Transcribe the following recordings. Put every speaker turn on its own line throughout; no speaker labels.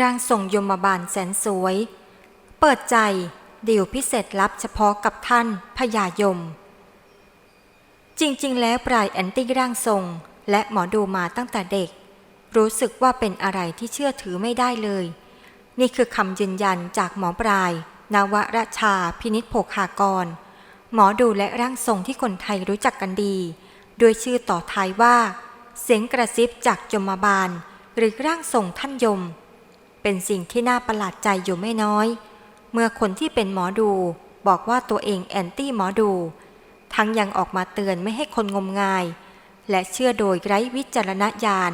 ร่างทรงยมบาลแสนสวย เปิดใจดีลพิเศษลับเฉพาะกับท่านพญายม จริงๆ แล้วปลายแอนตี้ร่างทรง และหมอดูมาตั้งแต่เด็ก รู้สึกว่าเป็นอะไรที่เชื่อถือไม่ได้เลย นี่คือคำยืนยันจากหมอปลาย นวราชาพินิษโภคากร หมอดูและร่างทรงที่คนไทยรู้จักกันดี โดยชื่อต่อท้ายว่า เสียงกระซิบจากยมบาล หรือร่างทรงท่านยม เป็นสิ่งที่น่าประหลาดใจอยู่ไม่น้อย เมื่อคนที่เป็นหมอดูบอกว่าตัวเองแอนตี้หมอดู ทั้งยังออกมาเตือนไม่ให้คนงมงาย และเชื่อโดยไร้วิจารณญาณ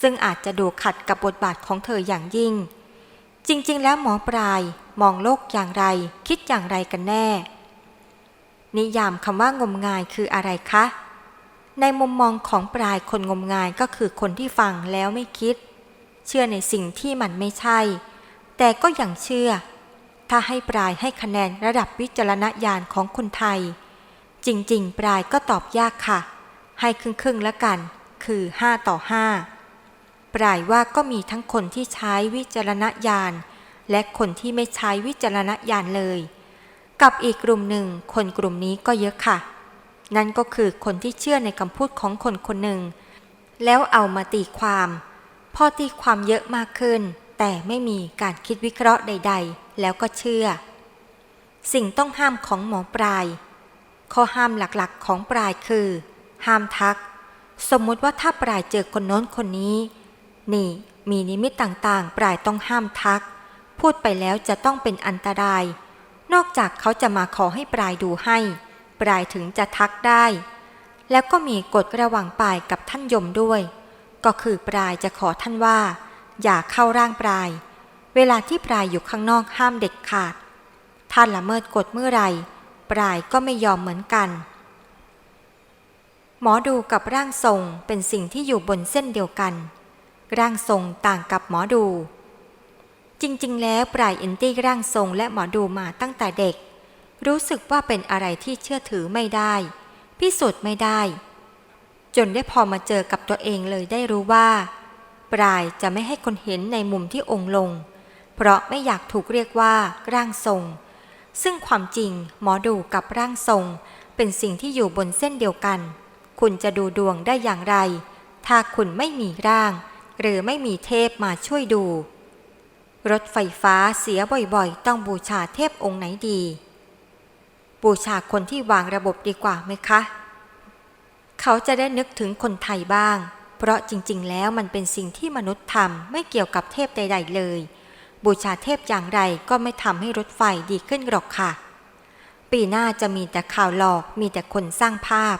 ซึ่งอาจจะดูขัดกับบทบาทของเธออย่างยิ่ง จริงๆ แล้วหมอปลายมองโลกอย่างไร คิดอย่างไรกันแน่ นิยามคำว่างมงายคืออะไรคะ ในมุมมองของปลายคนงมงายก็คือคนที่ฟังแล้วไม่คิด เชื่อในสิ่งที่มันไม่ใช่ แต่ก็ยังเชื่อ ถ้าให้ปลายให้คะแนนระดับวิจารณญาณของคนไทย จริง ๆ ปลายก็ตอบยากค่ะ ให้ครึ่งๆแล้วกัน คือ 5 ต่อ 5 ปลายว่าก็มีทั้งคนที่ใช้วิจารณญาณ และคนที่ไม่ใช้วิจารณญาณเลย กับอีกกลุ่มหนึ่งคนกลุ่มนี้ก็เยอะค่ะ นั่นก็คือคนที่เชื่อในคำพูดของคนคนหนึ่งแล้วเอามาตีความ พอตีความเยอะมากขึ้น แต่ไม่มีการคิดวิเคราะห์ใด ๆ แล้วก็เชื่อ สิ่งต้องห้ามของหมอปลาย ข้อห้ามหลักๆของปลายคือ ห้ามทัก สมมุติว่าถ้าปลายเจอคนโน้นคนนี้ นี่มีนิมิตต่างๆ ปลายต้องห้ามทัก พูดไปแล้วจะต้องเป็นอันตราย นอกจากเขาจะมาขอให้ปลายดูให้ ปลายถึงจะทักได้ แล้วก็มีกฎระหว่างปลายกับท่านยมด้วย ก็คือปลายจะขอท่านว่า อย่าเข้าร่างปลาย เวลาที่ปลายอยู่ข้างนอกห้ามเด็ดขาด ท่านละเมิดกฎเมื่อไหร่ปลายก็ไม่ยอมเหมือนกัน หมอดูกับร่างทรงเป็นสิ่งที่อยู่บนเส้นเดียวกัน ร่างทรงต่างกับหมอดู จริง ๆ แล้วปลายเอนตี้ร่างทรงและหมอดูมาตั้งแต่เด็ก รู้สึกว่าเป็นอะไรที่เชื่อถือไม่ได้ พิสูจน์ไม่ได้ จนได้พอมาเจอกับตัวเองเลยได้รู้ว่า ปลายจะไม่ให้คนเห็นในมุมที่องค์ลง เพราะไม่อยากถูกเรียกว่าร่างทรง ซึ่งความจริงหมอดูกับร่างทรง เป็นสิ่งที่อยู่บนเส้นเดียวกัน คุณจะดูดวงได้อย่างไร ถ้าคุณไม่มีร่าง หรือไม่มีเทพมาช่วยดู รถไฟฟ้าเสียบ่อยๆ ต้องบูชาเทพองค์ไหนดี บูชาคนที่วางระบบดีกว่าไหมคะ เขาจะได้นึกถึงคนไทยบ้าง เพราะจริง ๆ แล้วมันเป็นสิ่งที่มนุษย์ทำไม่เกี่ยวกับเทพใด ๆ เลย บูชาเทพอย่างไรก็ไม่ทำให้รถไฟดีขึ้นหรอกค่ะ ปีหน้าจะมีแต่ข่าวหลอกมีแต่คนสร้างภาพ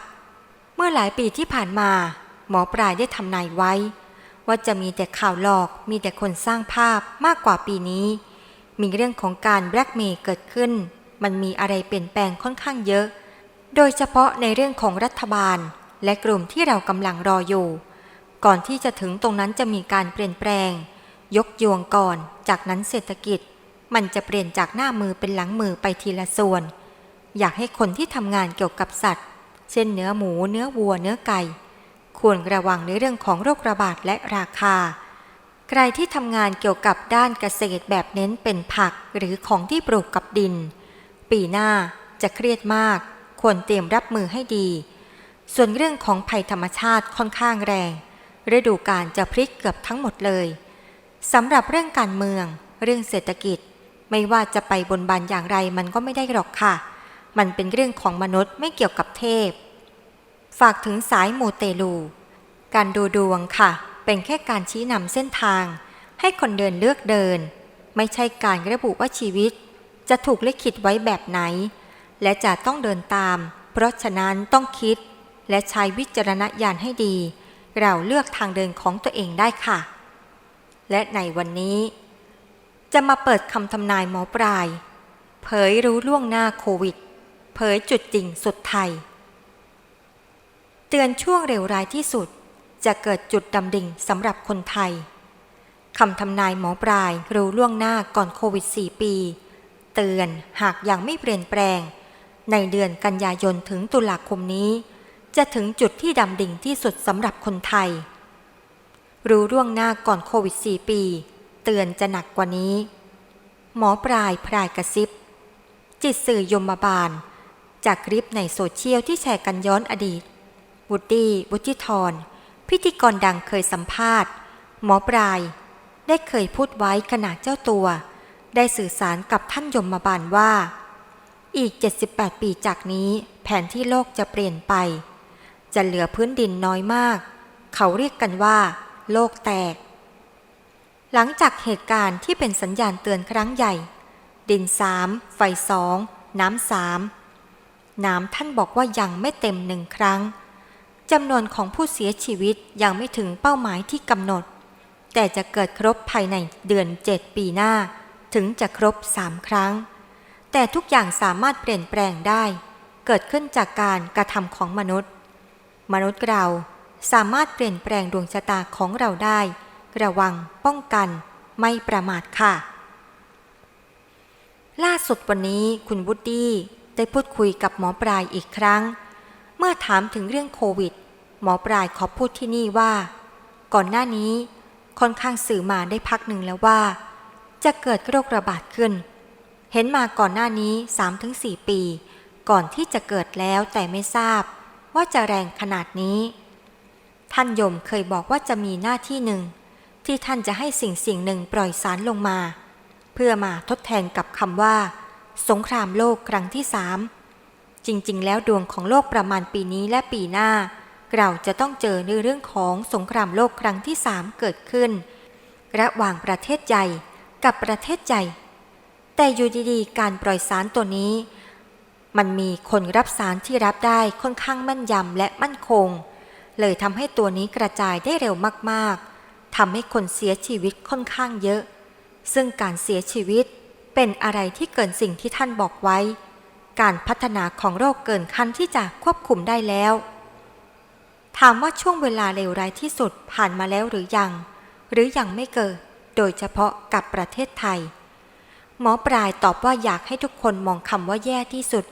เมื่อหลายปีที่ผ่านมา หมอปลายได้ทำนายไว้ ว่าจะมีแต่ข่าวหลอกมีแต่คนสร้างภาพมากกว่าปีนี้ มีเรื่องของการแบล็กเมย์เกิดขึ้น มันมีอะไรเปลี่ยนแปลงค่อนข้างเยอะ โดยเฉพาะในเรื่องของรัฐบาล และกลุ่มที่เรากำลังรออยู่ ก่อนที่จะถึงตรงนั้นจะมีการเปลี่ยนแปลง ยกยวงก่อน จากนั้นเศรษฐกิจ มันจะเปลี่ยนจากหน้ามือเป็นหลังมือไปทีละส่วน อยากให้คนที่ทำงานเกี่ยวกับสัตว์เช่นเนื้อหมู เนื้อวัว เนื้อไก่ ควรระวังในเรื่องของโรคระบาดและราคา ใครที่ทำงานเกี่ยวกับด้านเกษตรแบบเน้นเป็นผักหรือของที่ปลูกกับดิน ปีหน้าจะเครียดมาก ควรเตรียมรับมือให้ดี ส่วนเรื่องของภัยธรรมชาติค่อนข้างแรง ฤดูกาลจะพลิกเกือบทั้งหมดเลยสำหรับเรื่องการเมือง เรื่องเศรษฐกิจ ไม่ว่าจะไปบนบานอย่างไรมันก็ไม่ได้หรอกค่ะ มันเป็นเรื่องของมนุษย์ไม่เกี่ยวกับเทพ ฝากถึงสายมูเตลู การดูดวงค่ะ เป็นแค่การชี้นำเส้นทาง ให้คนเดินเลือกเดิน ไม่ใช่การระบุว่าชีวิต จะถูกลิขิตไว้แบบไหน และจะต้องเดินตาม เพราะฉะนั้นต้องคิด และใช้วิจารณญาณให้ดี เราเลือกทางเดินของตัวเองได้ค่ะ และในวันนี้ จะมาเปิดคำทำนายหมอปลาย เผยรู้ล่วงหน้าโควิด เผยจุดจริงสุดไทย เตือนช่วงเร็วร้ายที่สุด จะเกิดจุดดำดิ่งสำหรับคนไทยคำทำนายหมอปลายรู้ล่วงหน้าก่อนโควิด 4 ปี เตือนหากยังไม่เปลี่ยนแปลง ในเดือนกันยายนถึงตุลาคมนี้ จะถึงจุดที่ดำดิ่งที่สุดสำหรับคนไทย รู้ล่วงหน้าก่อนโควิด 4 ปี เตือนจะหนักกว่านี้ หมอปลายพรายกระซิบ จิตสื่อยมบาล จากคลิปในโซเชียลที่แชร์กันย้อนอดีตวุฒิวุฒิธรพิธีกรดังเคยสัมภาษณ์ หมอปลาย ได้เคยพูดไว้ขณะเจ้าตัว ได้สื่อสารกับท่านยมบาลว่า อีก 78 ปีจากนี้แผนที่โลกจะเปลี่ยนไป จะเหลือพื้นดินน้อยมาก เขาเรียกกันว่า โลกแตก หลังจากเหตุการณ์ที่เป็นสัญญาณเตือนครั้งใหญ่ ดินสามไฟสองน้ำสามน้ำท่านบอกว่ายังไม่เต็มหนึ่งครั้งจำนวนของผู้เสียชีวิตยังไม่ถึงเป้าหมายที่กำหนด แต่จะเกิดครบภายในเดือนเจ็ดปีหน้า ถึงจะครบสามครั้ง แต่ทุกอย่างสามารถเปลี่ยนแปลงได้ เกิดขึ้นจากการกระทำของมนุษย์ มนุษย์เราสามารถเปลี่ยนแปลงดวงชะตาของเราได้ ระวังป้องกัน ไม่ประมาทค่ะ ล่าสุดวันนี้คุณบุดดี้ได้พูดคุยกับหมอปลายอีกครั้ง เมื่อถามถึงเรื่องโควิด หมอปลายขอพูดที่นี่ว่า ก่อนหน้านี้ค่อนข้างสื่อมาได้พักหนึ่งแล้วว่า จะเกิดโรคระบาดขึ้น เห็นมาก่อนหน้านี้ 3-4 ปี ก่อนที่จะเกิดแล้วแต่ไม่ทราบ ว่าจะแรงขนาดนี้ ท่านยมเคยบอกว่าจะมีหน้าที่หนึ่ง ที่ท่านจะให้สิ่งสิ่งหนึ่งปล่อยสารลงมา เพื่อมาทดแทนกับคำว่า สงครามโลกครั้งที่สามจริงๆ แล้วดวงของโลกประมาณปีนี้และปีหน้า เราจะต้องเจอในเรื่องของสงครามโลกครั้งที่สามเกิดขึ้น ระหว่างประเทศใหญ่กับประเทศใหญ่ แต่อยู่ดีๆ การปล่อยสารตัวนี้ มันมีคนรับสารที่รับได้ค่อนข้างแม่นยำและมั่นคง เลยทำให้ตัวนี้กระจายได้เร็วมากๆทำให้คนเสียชีวิตค่อนข้างเยอะ ซึ่งการเสียชีวิตเป็นอะไรที่เกินสิ่งที่ท่านบอกไว้ การพัฒนาของโรคเกินขั้นที่จะควบคุมได้แล้ว ถามว่าช่วงเวลาเลวร้ายที่สุดผ่านมาแล้วหรือยัง หรือยังไม่เกิด โดยเฉพาะกับประเทศไทย หมอปลายตอบว่าอยากให้ทุกคนมองคำว่าแย่ที่สุด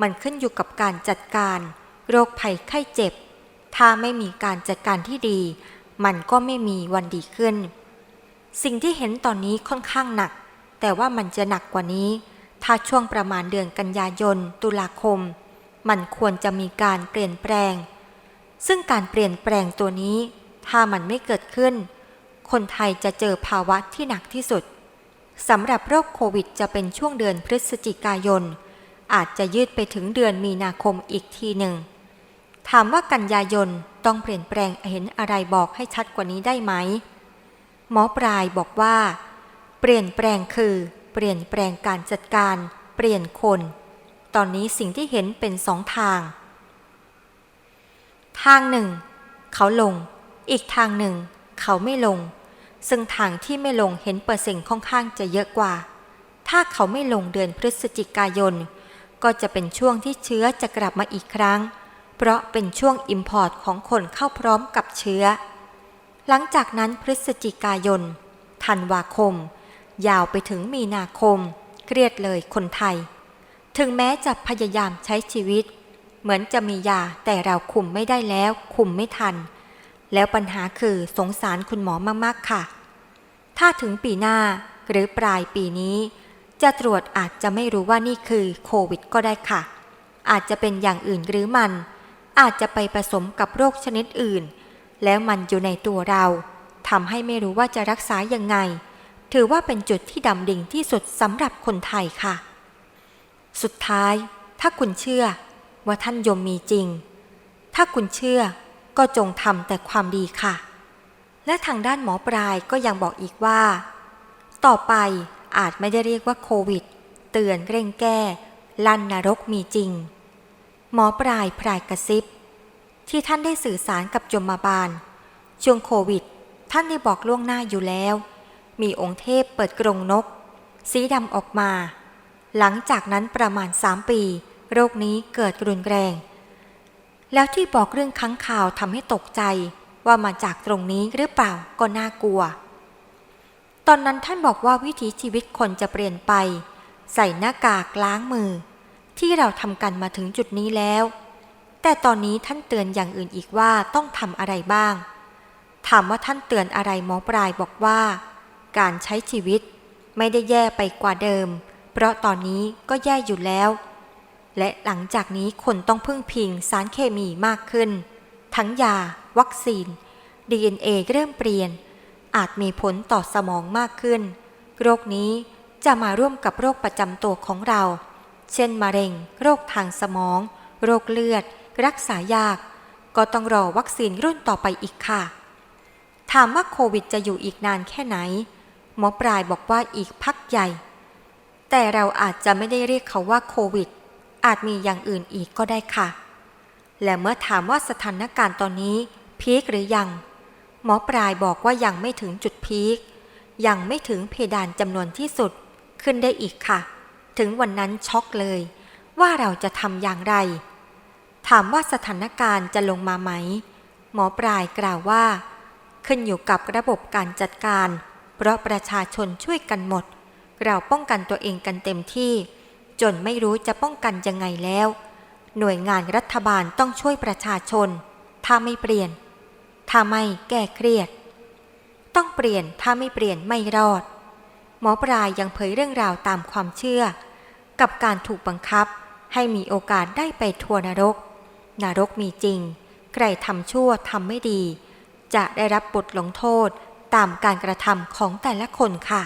มันขึ้นอยู่กับการจัดการ โรคภัยไข้เจ็บ ถ้าไม่มีการจัดการที่ดี มันก็ไม่มีวันดีขึ้น สิ่งที่เห็นตอนนี้ค่อนข้างหนัก แต่ว่ามันจะหนักกว่านี้ ถ้าช่วงประมาณเดือนกันยายน ตุลาคม มันควรจะมีการเปลี่ยนแปลง ซึ่งการเปลี่ยนแปลงตัวนี้ ถ้ามันไม่เกิดขึ้น คนไทยจะเจอภาวะที่หนักที่สุดสำหรับโรคโควิดจะเป็นช่วงเดือนพฤศจิกายน อาจจะยืดไปถึงเดือนมีนาคมอีกทีหนึ่ง ถามว่ากันยายนต้องเปลี่ยนแปลงเห็นอะไรบอกให้ชัดกว่านี้ได้ไหม หมอปลายบอกว่า เปลี่ยนแปลงคือ เปลี่ยนแปลงการจัดการ เปลี่ยนคน ตอนนี้สิ่งที่เห็นเป็นสองทาง ทางหนึ่ง เขาลง อีกทางหนึ่ง เขาไม่ลง ซึ่งทางที่ไม่ลงเห็นเปอร์เซ็นต์ค่อนข้างจะเยอะกว่า ถ้าเขาไม่ลงเดือนพฤศจิกายน ก็จะเป็นช่วงที่เชื้อจะกลับมาอีกครั้ง เพราะเป็นช่วงอิมพอร์ตของคนเข้าพร้อมกับเชื้อ หลังจากนั้นพฤศจิกายน ธันวาคม ยาวไปถึงมีนาคม เครียดเลยคนไทย ถึงแม้จะพยายามใช้ชีวิต เหมือนจะมียาแต่เราคุมไม่ได้แล้ว คุมไม่ทัน แล้วปัญหาคือสงสารคุณหมอมากๆค่ะ ถ้าถึงปีหน้าหรือปลายปีนี้ จะตรวจอาจจะไม่รู้ว่านี่คือโควิดก็ได้ค่ะ อาจจะเป็นอย่างอื่นหรือมัน อาจจะไปผสมกับโรคชนิดอื่น แล้วมันอยู่ในตัวเราทำให้ไม่รู้ว่าจะรักษายังไง ถือว่าเป็นจุดที่ดำดิ่งที่สุดสำหรับคนไทยค่ะ สุดท้าย ถ้าคุณเชื่อว่าท่านยมมีจริง ถ้าคุณเชื่อก็จงทำแต่ความดีค่ะ และทางด้านหมอปลายก็ยังบอกอีกว่า ต่อไป อาจไม่ได้เรียกว่าโควิด เตือนเร่งแก้ ลั่นนรกมีจริง หมอปลายพรายกระซิบ ที่ท่านได้สื่อสารกับยมบาล ช่วงโควิด ท่านได้บอกล่วงหน้าอยู่แล้ว มีองค์เทพเปิดกรงนก สีดำออกมา หลังจากนั้นประมาณสามปี โรคนี้เกิดรุนแรง แล้วที่บอกเรื่องค้างข่าวทำให้ตกใจว่ามาจากตรงนี้หรือเปล่าก็น่ากลัว ตอนนั้นท่านบอกว่าวิถีชีวิตคนจะเปลี่ยนไป ใส่หน้ากากล้างมือ ที่เราทำกันมาถึงจุดนี้แล้ว แต่ตอนนี้ท่านเตือนอย่างอื่นอีกว่าต้องทำอะไรบ้าง ถามว่าท่านเตือนอะไรหมอปลายบอกว่า การใช้ชีวิตไม่ได้แย่ไปกว่าเดิม เพราะตอนนี้ก็แย่อยู่แล้ว และหลังจากนี้คนต้องพึ่งพิงสารเคมีมากขึ้น ทั้งยา วัคซีน DNA เริ่มเปลี่ยน อาจมีผลต่อสมองมากขึ้น โรคนี้จะมาร่วมกับโรคประจำตัวของเรา เช่นมะเร็ง โรคทางสมอง โรคเลือด รักษายาก ก็ต้องรอวัคซีนรุ่นต่อไปอีกค่ะ ถามว่าโควิดจะอยู่อีกนานแค่ไหน หมอปลายบอกว่าอีกพักใหญ่ แต่เราอาจจะไม่ได้เรียกเขาว่าโควิด อาจมีอย่างอื่นอีกก็ได้ค่ะ และเมื่อถามว่าสถานการณ์ตอนนี้พีคหรือยัง หมอปลายบอกว่ายังไม่ถึงจุดพีค ยังไม่ถึงเพดานจำนวนที่สุด ขึ้นได้อีกค่ะ ถึงวันนั้นช็อกเลย ว่าเราจะทำอย่างไร ถามว่าสถานการณ์จะลงมาไหม หมอปลายกล่าวว่า ขึ้นอยู่กับระบบการจัดการ เพราะประชาชนช่วยกันหมด เราป้องกันตัวเองกันเต็มที่ จนไม่รู้จะป้องกันยังไงแล้ว หน่วยงานรัฐบาลต้องช่วยประชาชน ถ้าไม่เปลี่ยน ถ้าไม่แก้เครียด ต้องเปลี่ยนถ้าไม่เปลี่ยนไม่รอด หมอปลายยังเผยเรื่องราวตามความเชื่อ กับการถูกบังคับให้มีโอกาสได้ไปทัวร์นรก นรกมีจริง ใครทำชั่วทำไม่ดี จะได้รับบทลงโทษตามการกระทำของแต่ละคนค่ะ